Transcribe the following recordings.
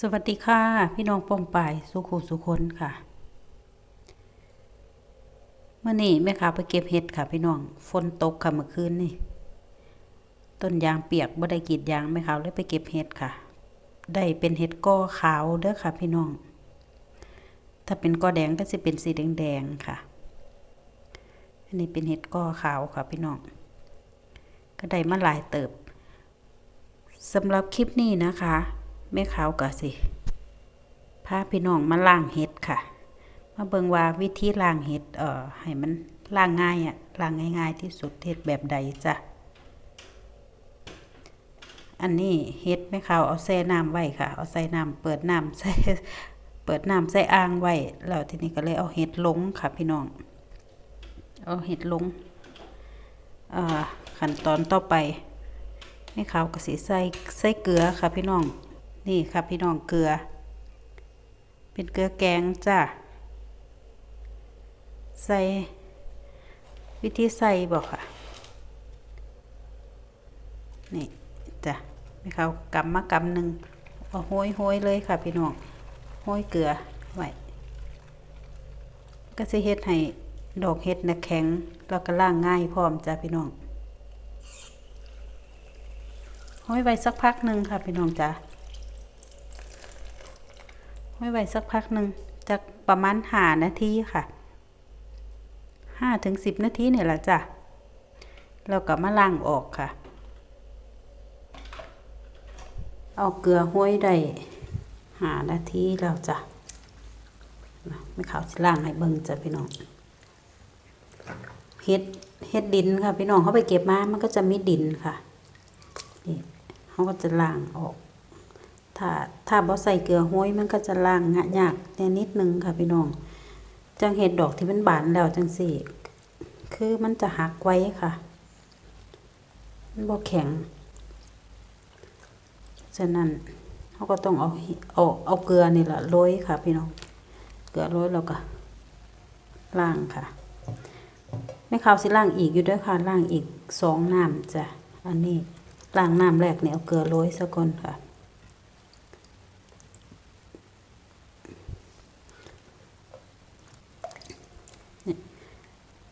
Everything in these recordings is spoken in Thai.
สวัสดีค่ะ พี่น้องปองปายสุขุสุคนค่ะเมื่อนี้แม่ค้าไปเก็บเห็ดค่ะ พี่น้องฝนตกค่ะเมื่อคืนนี่ต้นยางเปียกบ่ได้กีดยางแม่ค้าเลยไปเก็บเห็ดค่ะ ได้เป็นเห็ดก้อขาวเด้อค่ะ พี่น้อง ถ้าเป็นก้อแดงก็จะเป็นสีแดงๆค่ะอันนี้เป็นเห็ดก้อขาวค่ะ พี่น้อง ก็ได้มาหลายเติบสำหรับคลิปนี้นะคะ แม่ขาวกะสิพาพี่น้องมาล่างเห็ดค่ะ มาเบิงว่าวิธีล่างเห็ดเอ่อให้มันล่างง่ายอะล่างง่าย ๆ ที่สุดเห็ดแบบใดจ้ะอันนี้เห็ดแม่ขาวเอาแช่น้ำไว้ค่ะ เอาใส่น้ำเปิดน้ำใส่เปิดน้ำใส่อ่างไว้แล้วทีนี้ก็เลยเอาเห็ดลงค่ะ พี่น้อง เอาเห็ดลงอ่าขั้นตอนต่อไปแม่ขาวก็สิใส่ใส่เกลือค่ะ พี่น้อง นี่ค่ะพี่น้องเกลือ เป็นเกลือแกงจ้ะ ใส่ วิธีใส่บอกค่ะ นี่จ้ะไม่เขากำมากำหนึ่งเอาห้อยห้อยเลยค่ะพี่น้องห้อยเกลือไว้ก็จะเฮ็ดให้ดอกเฮ็ดนะแข็งแล้วก็ล่างง่ายพร้อมจ้ะพี่น้องห้อยไว้สักพักหนึ่งค่ะพี่น้องจ้ะ ไว้ไว้สักพักหนึ่งจากประมาณหานาทีค่ะห้าถึงสิบนาทีเนี่ยแหละจ้ะเราก็มาล้างออกค่ะ เอาเกลือห้วยได้หานาทีแล้วจ้ะไม่ขาวสิล้างให้เบิ่งจ้ะพี่น้องเฮ็ดเฮ็ดดินค่ะ พี่น้องเขาไปเก็บมา มันก็จะมีดินค่ะนี่เขาก็จะล้างออก ถ้าถ้าบ่ใส่เกลือห้อยมันก็จะล้างงะยากแน่นิดนึงค่ะพี่น้อง จังเห็ดดอกที่มันบานแล้วจังสี่ คือมันจะหักไว้ค่ะ มันบ่แข็ง ฉะนั้นเขาก็ต้องเอาเอาเอาเกลือนี่แหละโรยค่ะ พี่น้อง เกลือโรยแล้วก็ล้างค่ะไม่ขาวสิล้างอีกอยู่ด้วยค่ะล้างอีกสองน้ำจ้ะอันนี้ล้างน้ำแรกเนี่ยเอาเกลือโรยซะก่อนค่ะ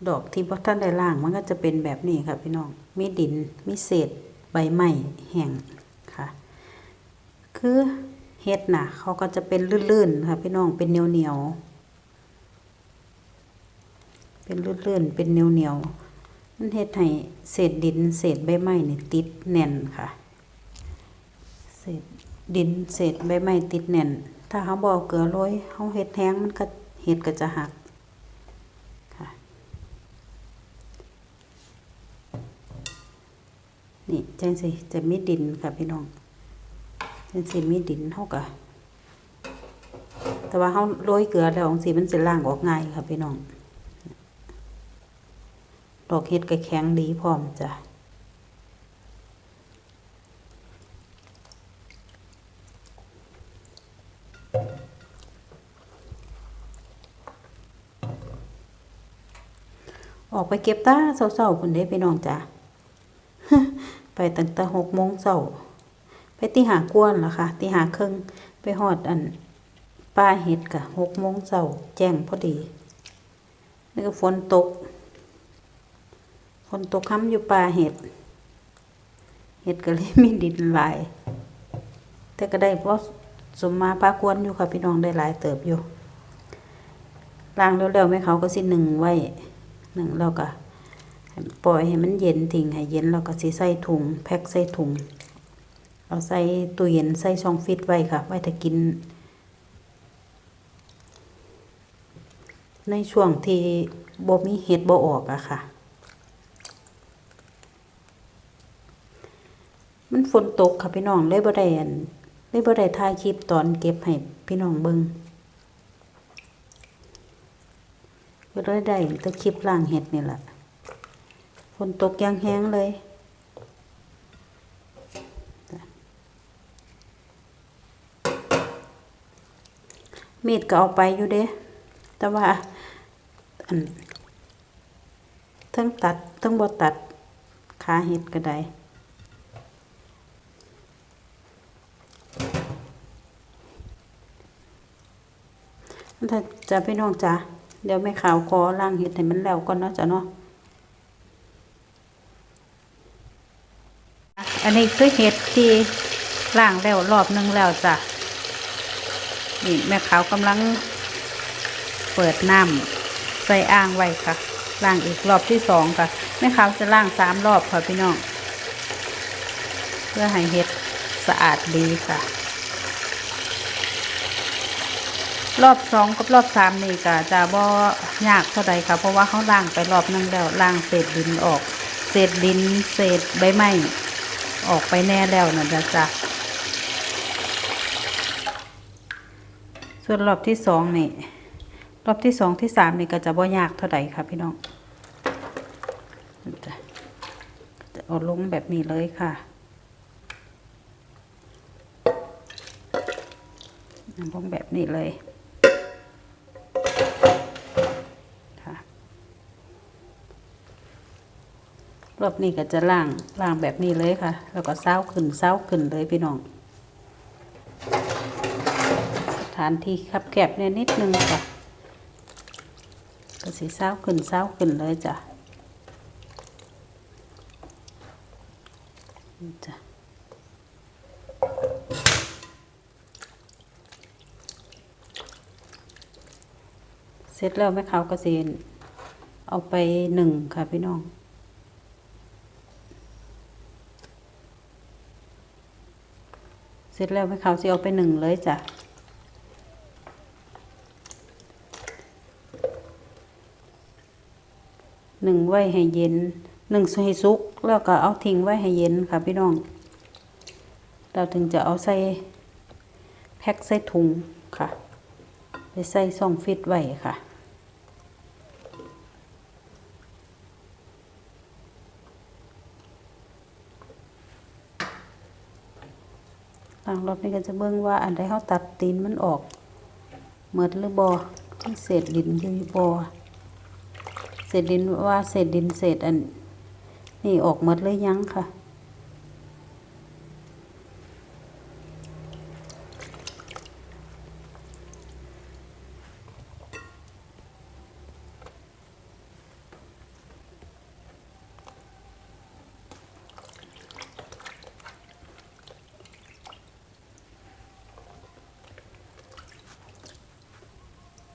ดอกที่บ่ท่านได้ล่างมันก็จะเป็นแบบนี้ค่ะพี่น้องมีดินมีเศษใบไม้แห้งค่ะ คือเห็ดน่ะเขาก็จะเป็นลื่นๆค่ะพี่น้องเป็นเหนียวๆเป็นลื่นๆเป็นเหนียวๆมันเฮ็ดให้เศษดินเศษใบไม้นี่ติดแน่นค่ะ เศษดินเศษใบไม้ติดแน่น ถ้าเขาบ่อาเกลือโรยเขาเฮ็ดแห้งมันก็เห็ดก็จะหัก นี่จังสิจะมีดินค่ะพี่น้องจังสิมีดินเท่ากับแต่ว่าเขาโรยเกลือแล้วของสีมันจะล่างออกง่ายค่ะพี่น้องดอกเห็ดก็แข็งดีพร้อมจ้ะออกไปเก็บตาเศร้าๆคุณเด้พี่น้องจ้ะ ไปตั้งแต่หกโมงเช้าไปตีหากวนล่ะค่ะตีหาครึ่งไปหอดอันป้าเห็ดกะหกโมงเช้าแจ้งพอดีแล้วก็ฝนตกฝนตกค้ำอยู่ป่าเห็ด เห็ดก็เลยมีดินหลาย แต่ก็ได้เพราะสมมาปลากวนอยู่ค่ะพี่น้องได้หลายเติบอยู่ล้างเร็วๆไหมเขาก็สิหนึ่งไว้หนึ่งแล้วก็ ปล่อยให้มันเย็นทิ้งให้เย็นแล้วก็สิใส่ถุงแพ็คใส่ถุงเอาใส่ตู้เย็นใส่ช่องฟิตไว้ค่ะ ไว้ถ้ากิน ในช่วงที่บ่มีเห็ดบ่ออกอะค่ะ มันฝนตกค่ะพี่น้องเลยบ่ได้อันเลยบ่ได้ถ่ายคลิปตอนเก็บให้พี่น้องเบิ่งก็เลยได้แต่คลิปล่างเห็ดนี่แหละ ฝนตกยังแห้งเลย มีดก็เอาไปอยู่เด้ แต่ว่าอันทั้งตัดทั้งบ่ตัดขาเห็ดก็ได้ถ้าจะพี่น้องจ้ะเดี๋ยวแม่ขาวขอล้างเห็ดให้มันแล้วก่อนเนาะจ้ะเนาะ อันนี้คือเห็ดที่ล้างแล้วรอบนึงแล้วจ้ะนี่แม่ขาวกำลังเปิดน้ำใส่อ่างไว้ค่ะล้างอีกรอบที่สองค่ะแม่ขาวจะล้างสามรอบค่ะพี่น้องเพื่อให้เห็ดสะอาดดีค่ะ รอบสองกับรอบสามนี่ก็จะบ่ยากเท่าใดค่ะ เพราะว่าเขาล้างไปรอบนึงแล้วล้างเศษดินออก เศษดิน เศษใบไม้ ออกไปแน่แล้วนะจ๊ะจ้ะส่วนรอบที่สองนี่ รอบที่สองที่สามนี่ก็จะบ่ยากเท่าใดค่ะพี่น้องจะเอาลงแบบนี้เลยค่ะลงแบบนี้เลย รอบนี้ก็จะล่างล่างแบบนี้เลยค่ะ แล้วก็เซ้าขึ้นเซ้าขึ้นเลยพี่น้องสถานที่คับแคบเนี่ยนิดนึงค่ะก็สีเศร้าขึ้นเศร้าขึ้นเลยจ้ะจ้ะเสร็จแล้วแม่ขาวก็สีเอาไปหนึ่งค่ะพี่น้อง เสร็จแล้วแม่ขาวสิเอาไปหนึ่งเลยจ้ะหนึ่งไว้ให้เย็นหนึ่งให้สุก แล้วก็เอาทิ้งไว้ให้เย็นค่ะพี่น้อง เราถึงจะเอาใส่แพ็คใส่ถุงค่ะ ไปใส่ซองฟิตไว้ค่ะางรอบนี้ก็จะเบิ่งว่าอันใดเขาตัดตีนมันออกเมดหรือบอที่เศษดินอยู่บอเศษดินว่าเศษดินเศษอัน นี่ออกหมดเลยยังค่ะ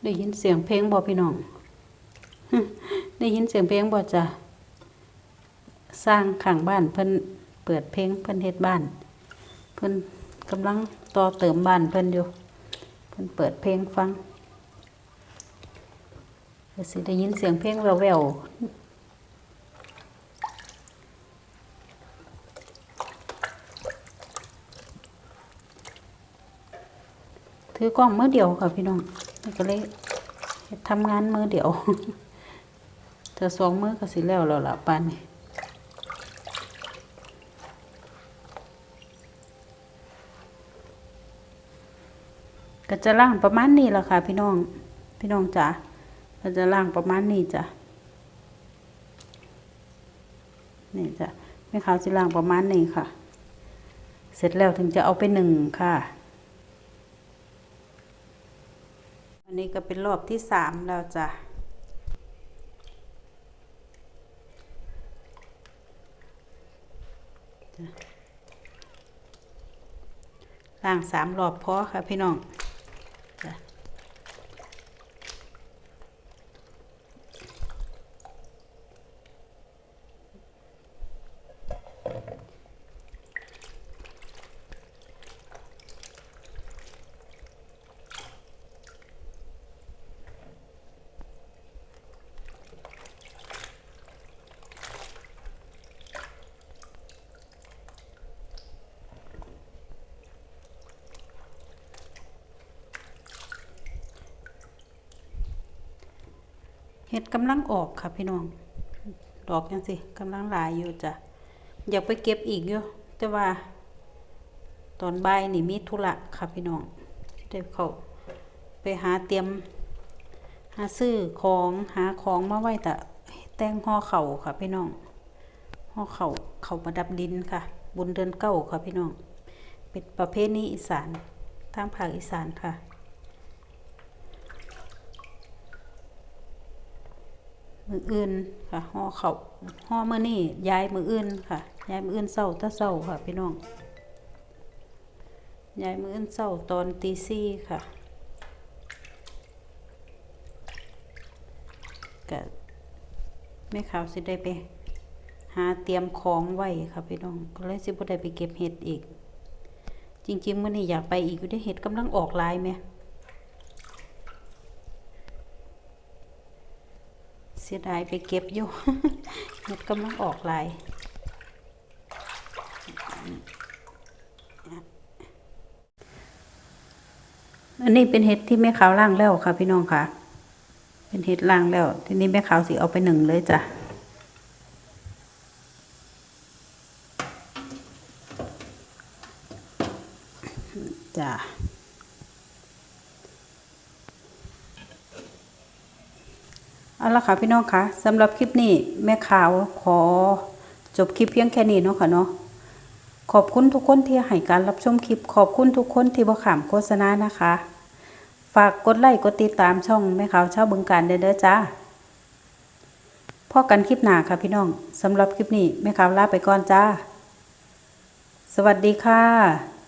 ได้ยินเสียงเพลงบอพี่น้อง ได้ยินเสียงเพลงบ่จ้ะสร้างข้างบ้านเพิ่นเปิดเพลงเพิ่นเฮ็ดบ้าน เพิ่นกำลังต่อเติมบ้านเพิ่นอยู่ เพิ่นเปิดเพลงฟังก็สิได้ยินเสียงเพลงแว่วๆถือกล้องมือเดียวค่ะพี่น้องก็เลย ทำงานมือเดียวเธอสองมือก็สิแล้วแล้วล่ะปานนี้ก็จะล่างประมาณนี้ละค่ะ พี่น้อง พี่น้องจ๋าก็จะล่างประมาณนี้จ้ะนี่จ้ะแม่ขาวสิล่างประมาณนี้ค่ะ เสร็จแล้วถึงจะเอาไปหนึ่งค่ะ อั นี่ก็เป็นรอบที่สามแล้วจ้ะล่างสามรอบพอค่ะพี่น้องจ้ะเห็ดกำลังออกค่ะพี่น้อง ดอกยังสิกำลังหลายอยู่จ้ะ อยากไปเก็บอีกอยู่แต่ว่า ตอนบ่ายนี่มีธุระค่ะพี่น้องเดี๋ยวเขาไปหาเตรียม หาซื้อของหาของมาไว้แต่แตงห่อเข่าค่ะพี่น้องห่อเข่าเข่าประดับดินค่ะ บุญเดือนเก้าค่ะพี่น้อง เป็นประเภทนี้อีสานทางภาคอีสานค่ะ มืออื่นค่ะห่อเขาห่อมื้อนี้ย้ายมืออื่นค่ะย้ายมืออื่นเช้าแตะเช้าค่ะพี่น้องย้ายมืออื่นเช้าตอนตีสี่ค่ะก็แม่ขาวสิได้ไป หาเตรียมของไว้ค่ะพี่น้องก็เลยสิบ่ได้ไปเก็บเห็ดอีก จริงๆมื้อนี้อยากไปอีกอยู่ได้เห็ดกำลังออกลายแหม สียดายไปเก็บอยู่เห็ดกำลังออกลายอันนี้เป็นเห็ดที่แม่ขาวล่างแล้วค่ะ พี่น้องค่ะ เป็นเห็ดล่างแล้ว ทีนี้แม่ขาวสิเอาไปหนึ่งเลยจ้ะจ้ะ เอาละค่ะพี่น้องคะสำหรับคลิปนี้แม่ขาวขอจบคลิปเพียงแค่นี้เนาะค่ะเนาะขอบคุณทุกคนที่ให้การรับชมคลิป ขอบคุณทุกคนที่บ่ขามโฆษณานะคะ ฝากกดไลค์กดติดตามช่องแม่ขาวเช่าบึงการเด้อเด้อจ้าพอกันคลิปหน้าค่ะพี่น้องสำหรับคลิปนี้แม่ขาวลาไปก่อนจ้า สวัสดีค่ะ